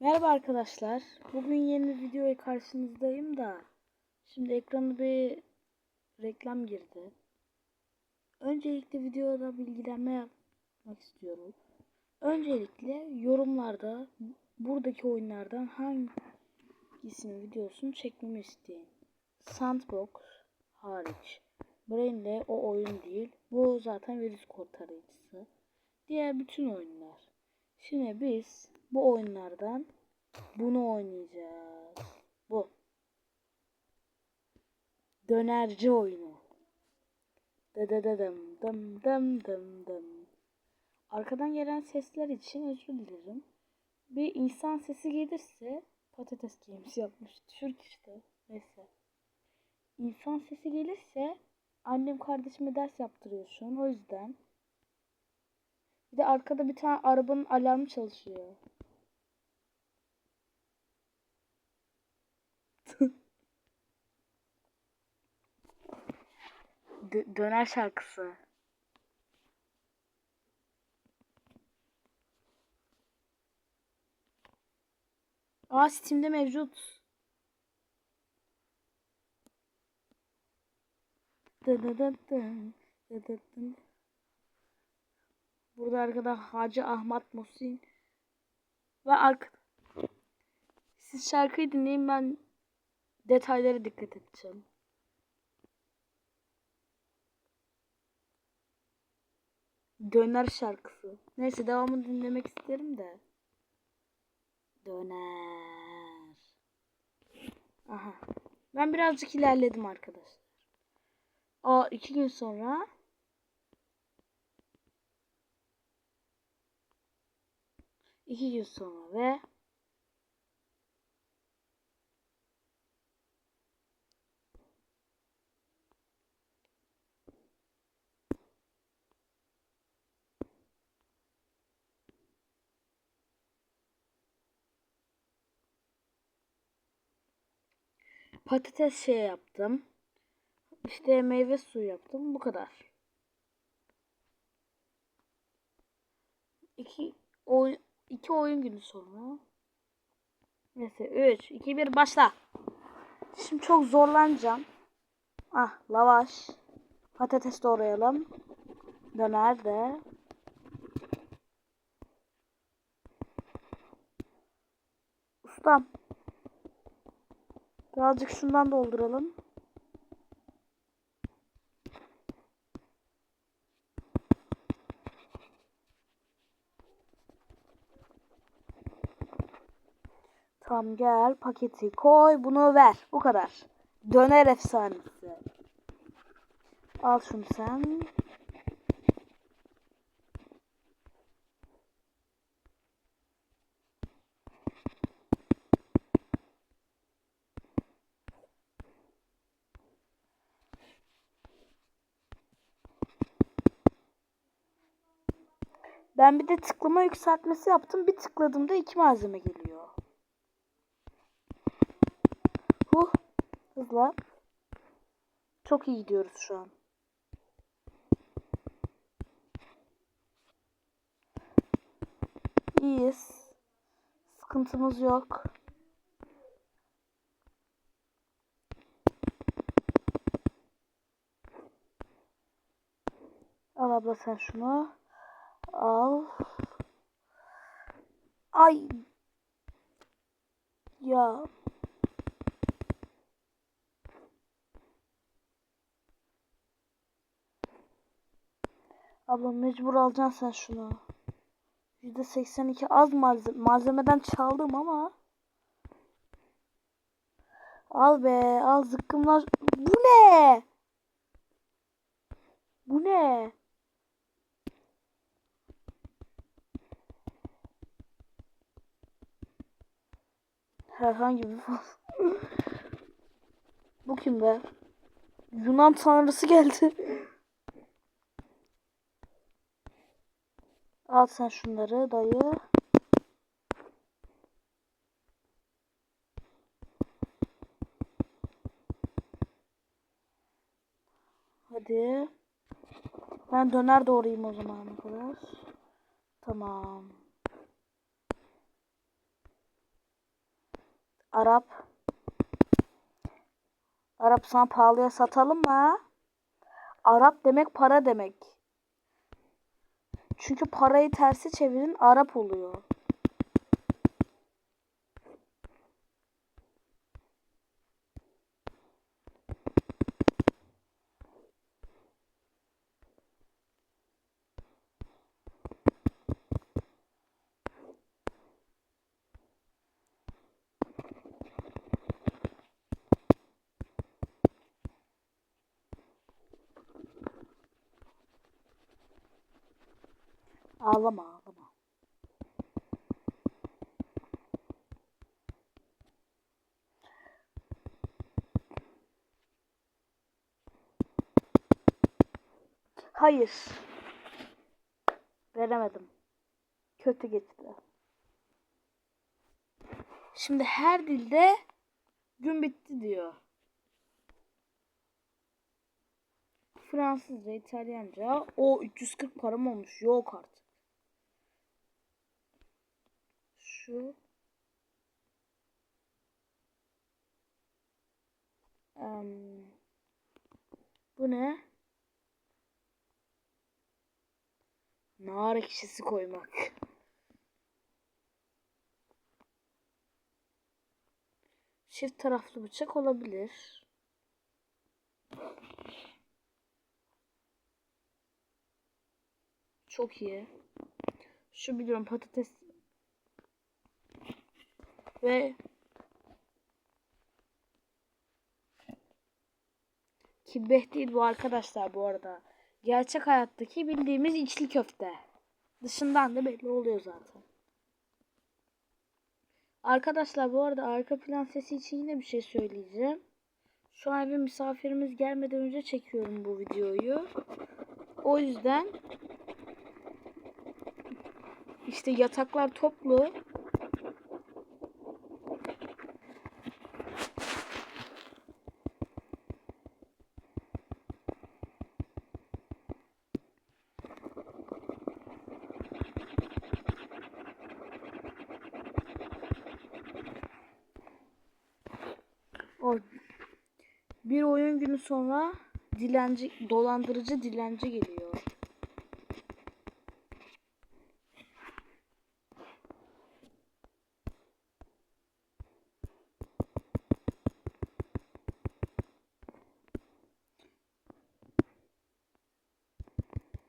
Merhaba arkadaşlar. Bugün yeni bir videoya karşınızdayım da. Şimdi ekrana bir reklam girdi. Öncelikle videoda bilgilenme yapmak istiyorum. Öncelikle yorumlarda buradaki oyunlardan hangisinin videosunu çekmemi isteyin. Sandbox hariç. Brain'le o oyun değil. Bu zaten virüs kurtarıcısı. Diğer bütün oyunlar. Şimdi biz bu oyunlardan bunu oynayacağız. Bu. Dönerci oyunu. Dıdıdıdım dım dım dım dım. Arkadan gelen sesler için özür dilerim. Bir insan sesi gelirse patates games yapmış. Türk işte. Neyse. İnsan sesi gelirse annem kardeşime ders yaptırıyor şu an. O yüzden. Bir de arkada bir tane arabanın alarmı çalışıyor. Dö- döner şarkısı. Aa Steam'de mevcut. Burada arkada Hacı Ahmet Muhsin ve arka siz şarkıyı dinleyin ben detaylara dikkat edeceğim. Döner şarkısı. Neyse devamını dinlemek isterim de. Döner. Aha. Ben birazcık ilerledim arkadaşlar. Aa iki gün sonra iki gün sonra ve patates şey yaptım. İşte meyve suyu yaptım. Bu kadar. İki oyun, iki oyun günü sonra. Neyse 3, 2, 1 başla. Şimdi çok zorlanacağım. Ah lavaş. Patates doğrayalım. Döner de. Ustam. Birazcık şundan dolduralım. Tamam gel paketi koy bunu ver. Bu kadar. Döner efsanesi. Al şunu sen. Ben bir de tıklama yükseltmesi yaptım. Bir tıkladığımda iki malzeme geliyor. Huh. Hızla. Çok iyi gidiyoruz şu an. İyiyiz. Sıkıntımız yok. Al abla sen şunu. Al. Ay. Ya. Abla mecbur alacaksın sen şunu. %82 az malzeme malzemeden çaldım ama. Al be al zıkkımlar. Bu ne? Bu ne? Herhangi bir Bu kim be? Yunan tanrısı geldi. Al sen şunları dayı. Hadi. Ben döner doğrayayım o zamana kadar. Tamam. Arap. Arap sana pahalıya satalım mı? Arap demek para demek. Çünkü parayı tersi çevirin Arap oluyor. Ağlama ağlama. Hayır. Veremedim. Kötü geçti. Şimdi her dilde gün bitti diyor. Fransızca, İtalyanca. O 340 param olmuş. Yok artık. Şu. Em, bu ne? Nar ekşisi koymak. Çift taraflı bıçak olabilir. Çok iyi. Şu biliyorum patates ve kibbeh değil bu arkadaşlar bu arada. Gerçek hayattaki bildiğimiz içli köfte. Dışından da belli oluyor zaten. Arkadaşlar bu arada arka plan sesi için yine bir şey söyleyeceğim. Şu an bir misafirimiz gelmeden önce çekiyorum bu videoyu. O yüzden işte yataklar toplu. O bir oyun günü sonra dilenci dolandırıcı dilenci geliyor.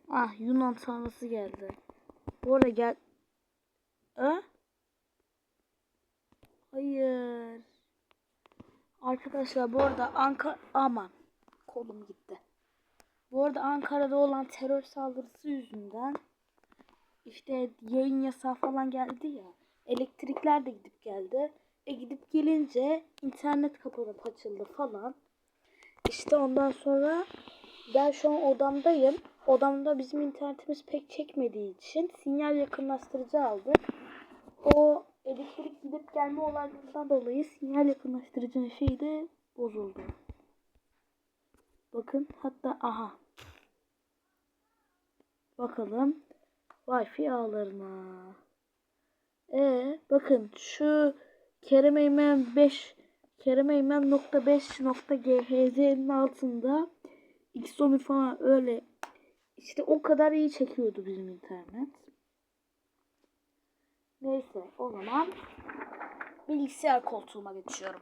Ah Yunan tanrısı geldi. Bu arada gel... Ha? Hayır. Arkadaşlar bu arada Ankara... Aman. Kolum gitti. Bu arada Ankara'da olan terör saldırısı yüzünden işte yayın yasağı falan geldi ya. Elektrikler de gidip geldi. E gidip gelince internet kapanıp açıldı falan. İşte ondan sonra ben şu an odamdayım. Odamda bizim internetimiz pek çekmediği için sinyal yakınlaştırıcı aldık. O elektrik gidip gelme olaylarından dolayı sinyal yakınlaştırıcının şeyi de bozuldu. Bakın hatta aha. Bakalım Wi-Fi ağlarına. E bakın şu Kerem Eymen 5 Kerem Eymen nokta 5 nokta GHZ'nin altında X10 falan öyle işte o kadar iyi çekiyordu bizim internet. Neyse o zaman bilgisayar koltuğuma geçiyorum.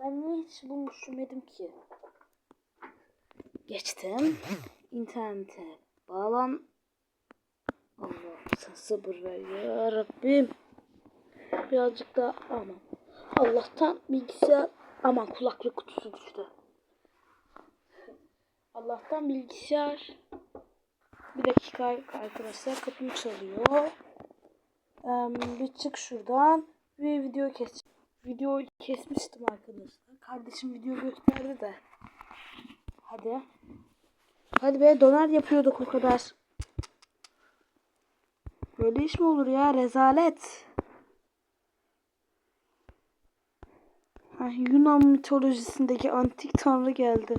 Ben niye hiç bunu düşünmedim ki? Geçtim. İnternete bağlan. Allah sen sabır ver ya Rabbim. Birazcık daha aman. Allah'tan bilgisayar aman kulaklık kutusu düştü. Allah'tan bilgisayar bir dakika arkadaşlar kapım çalıyor. Ee, bir çık şuradan ve video kes. Videoyu kesmiştim arkadaşlar. Kardeşim video gösterdi de. Hadi. Hadi be donar yapıyorduk o kadar. Böyle iş mi olur ya rezalet. Ha, Yunan mitolojisindeki antik tanrı geldi.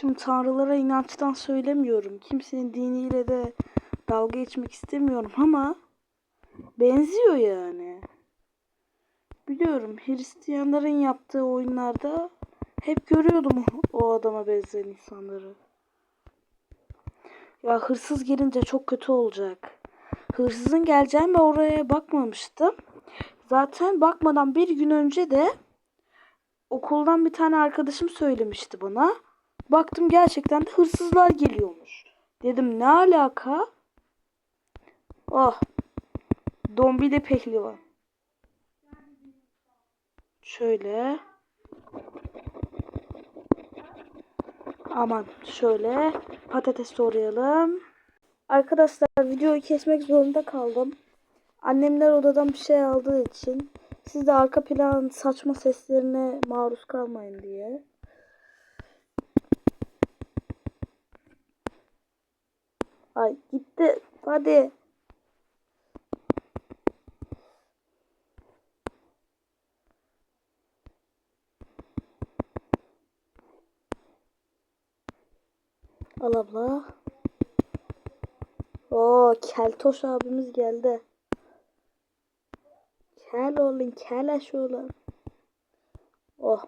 Şimdi tanrılara inançtan söylemiyorum. Kimsenin diniyle de dalga geçmek istemiyorum ama benziyor yani. Biliyorum Hristiyanların yaptığı oyunlarda hep görüyordum o adama benzeyen insanları. Ya hırsız gelince çok kötü olacak. Hırsızın geleceğini ben oraya bakmamıştım. Zaten bakmadan bir gün önce de okuldan bir tane arkadaşım söylemişti bana. Baktım gerçekten de hırsızlar geliyormuş. Dedim ne alaka? Oh. Dombili pehlivan. Şöyle. Aman şöyle patates doğrayalım. Arkadaşlar videoyu kesmek zorunda kaldım. Annemler odadan bir şey aldığı için siz de arka plan saçma seslerine maruz kalmayın diye. Ay gitti. Hadi. Al abla. Oo Keltoş abimiz geldi. Kel olun, keleş olun. Oh.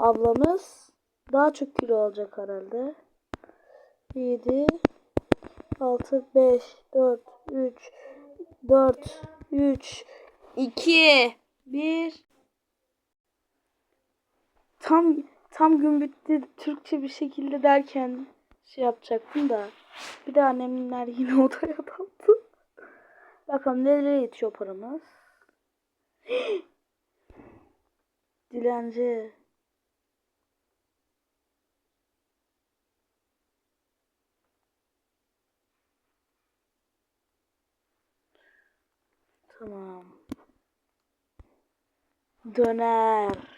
Ablamız daha çok kilo alacak herhalde. 7 6 5 4 3 4 3 2 1 Tam tam gün bitti Türkçe bir şekilde derken şey yapacaktım da bir de annemler yine odaya daldı. Bakalım nereye yetiyor paramız. Dilenci. Tamam. Döner.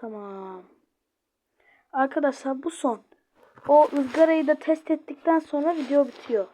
Tamam. Arkadaşlar bu son. O ızgarayı da test ettikten sonra video bitiyor.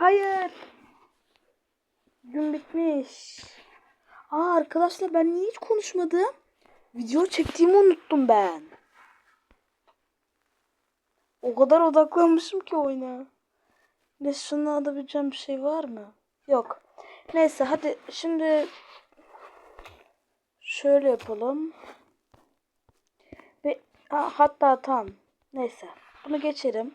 Hayır. Gün bitmiş. Aa arkadaşlar ben niye hiç konuşmadım? Video çektiğimi unuttum ben. O kadar odaklanmışım ki oyuna. Ne şunu alabileceğim bir şey var mı? Yok. Neyse hadi şimdi şöyle yapalım. Ve ha, hatta tam. Neyse. Bunu geçelim.